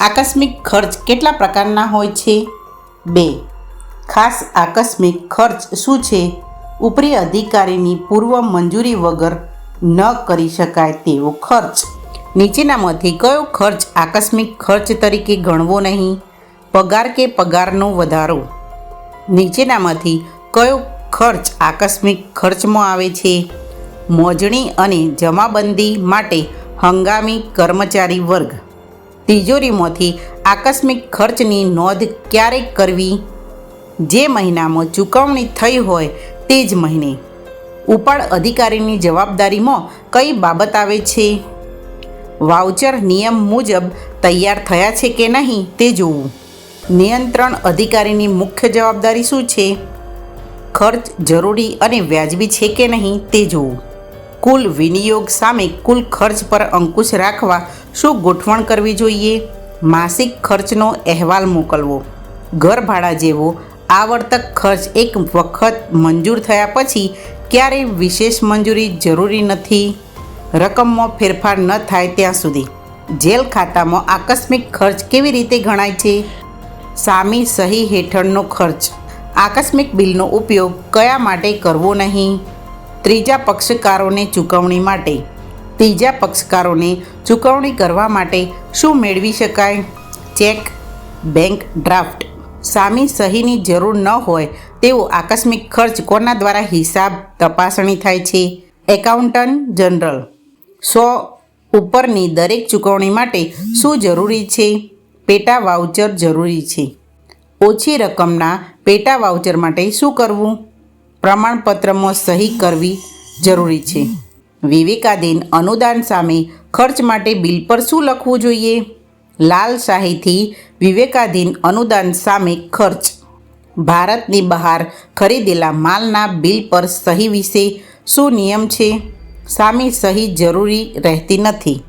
આકસ્મિક ખર્ચ કેટલા પ્રકારના હોય છે? બે. ખાસ આકસ્મિક ખર્ચ શું છે? ઉપરી અધિકારીની પૂર્વ મંજૂરી વગર ન કરી શકાય તેવો ખર્ચ. નીચેનામાંથી કયો ખર્ચ આકસ્મિક ખર્ચ તરીકે ગણવો નહીં? પગાર કે પગારનો વધારો. નીચેનામાંથી કયો ખર્ચ આકસ્મિક ખર્ચમાં આવે છે? મોજણી અને જમાબંધી માટે હંગામી કર્મચારી વર્ગ. તિજોરીમાંથી આકસ્મિક ખર્ચની નોંધ ક્યારે કરવી? જે મહિનામાં ચૂકવણી થઈ હોય તે જ મહિને. ઉપાડ અધિકારીની જવાબદારીમાં કઈ બાબત આવે છે? વાઉચર નિયમ મુજબ તૈયાર થયા છે કે નહીં તે જોવું. નિયંત્રણ અધિકારીની મુખ્ય જવાબદારી શું છે? ખર્ચ જરૂરી અને વ્યાજબી છે કે નહીં તે જોવું. કુલ વિનિયોગ સામે કુલ ખર્ચ પર અંકુશ રાખવા શું ગોઠવણ કરવી જોઈએ? માસિક ખર્ચનો અહેવાલ મોકલવો. ઘર ભાડા જેવો આવર્તક ખર્ચ એક વખત મંજૂર થયા પછી ક્યારેય વિશેષ મંજૂરી જરૂરી નથી? રકમમાં ફેરફાર ન થાય ત્યાં સુધી. જેલ ખાતામાં આકસ્મિક ખર્ચ કેવી રીતે ગણાય છે? સામી સહી હેઠળનો ખર્ચ. આકસ્મિક બિલનો ઉપયોગ કયા માટે કરવો નહીં? ત્રીજા પક્ષકારોને ચૂકવણી માટે. ત્રીજા પક્ષકારોને ચૂકવણી કરવા માટે શું મેળવી શકાય? Cheque, bank draft. સામી સહીની જરૂર ન હોય તેવો આકસ્મિક ખર્ચ કોના દ્વારા હિસાબ તપાસણી થાય છે? Accountant general. સો ઉપરની દરેક ચૂકવણી માટે શું જરૂરી છે? પેટા વાઉચર જરૂરી છે. ઓછી રકમના પેટા વાઉચર માટે શું કરવું? પ્રમાણપત્રમાં સહી કરવી જરૂરી છે. વિવેકાધીન અનુદાન સામે ખર્ચ માટે બિલ પર શું લખવું જોઈએ? લાલ શાહીથી વિવેકાધીન અનુદાન સામે ખર્ચ. ભારતની બહાર ખરીદેલા માલના બિલ પર સહી વિશે શું નિયમ છે? સામે સહી જરૂરી રહેતી નથી.